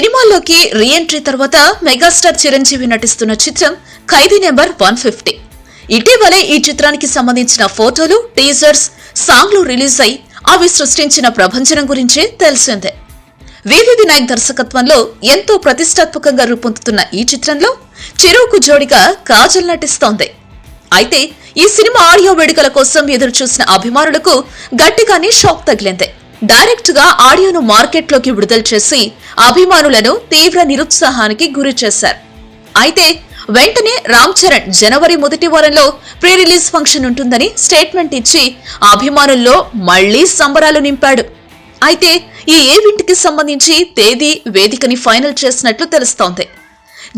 సినిమాల్లోకి రీఎంట్రీ తర్వాత మెగాస్టార్ చిరంజీవి నటిస్తున్న చిత్రం ఖైదీ నెంబర్ వన్ ఫిఫ్టీ. ఇటీవలే ఈ చిత్రానికి సంబంధించిన ఫోటోలు టీజర్స్ సాంగ్లు రిలీజ్ అయి అవి సృష్టించిన ప్రభంజనం గురించి తెలిసిందే. వివిధి వినాయక్ దర్శకత్వంలో ఎంతో ప్రతిష్టాత్మకంగా రూపొందుతున్న ఈ చిత్రంలో చిరుకు జోడిగా కాజల్ నటిస్తోంది. అయితే ఈ సినిమా ఆడియో వేడుకల కోసం ఎదురుచూసిన అభిమానులకు గట్టిగానే షాక్ తగిలింది. డైరెక్ట్గా ఆడియోను మార్కెట్లోకి విడుదల చేసి అభిమానులను తీవ్ర నిరుత్సాహానికి గురి చేశారు. అయితే వెంటనే రామ్ చరణ్ జనవరి మొదటి వారంలో ప్రీ రిలీజ్ ఫంక్షన్ ఉంటుందని స్టేట్మెంట్ ఇచ్చి అభిమానుల్లో మళ్ళీ సంబరాలు నింపాడు. అయితే ఈ ఈవెంట్కి సంబంధించి తేదీ వేదికని ఫైనల్ చేసినట్లు తెలుస్తోంది.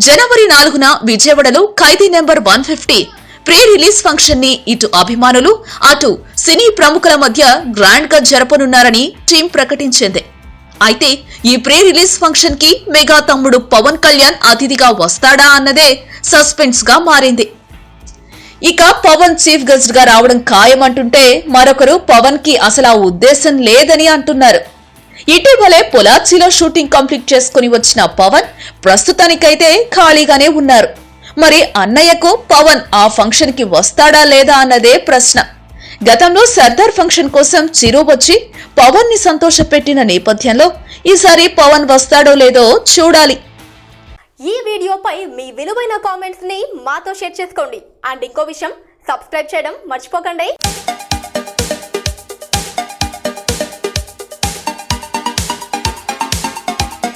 జనవరి నాలుగున విజయవాడలో Khaidi number one fifty pre release ఫంక్షన్ని ఇటు అభిమానులు అటు సినీ ప్రముఖుల మధ్య గ్రాండ్గా జరపనున్నారని టీం ప్రకటించింది. అయితే ఈ ప్రీ రిలీజ్ ఫంక్షన్కి మెగా తమ్ముడు పవన్ కళ్యాణ్ అతిథిగా వస్తాడా అన్నదే సస్పెన్స్గా మారింది. ఇక పవన్ చీఫ్ గెస్ట్గా రావడం ఖాయమంటుంటే మరొకరు పవన్కి అసలు ఆ ఉద్దేశం లేదని అంటున్నారు. ఇటీవలే పొలాచిలో షూటింగ్ కంప్లీట్ చేసుకుని వచ్చిన పవన్ ప్రస్తుతానికైతే ఖాళీగానే ఉన్నారు. మరి అన్నయ్యకు పవన్ ఆ ఫంక్షన్కి వస్తాడా లేదా అన్నదే ప్రశ్న. గతంలో సర్దార్ ఫంక్షన్ కోసం చిరు వచ్చి పవన్ని సంతోషపెట్టిన నేపథ్యంలో ఈసారి పవన్ వస్తాడో లేదో చూడాలి. ఈ వీడియోపై మీ విలువైన కామెంట్స్ని మాతో షేర్ చేసుకోండి. అండ్ ఇంకో విషయం సబ్స్క్రైబ్ చేయడం మర్చిపోకండి.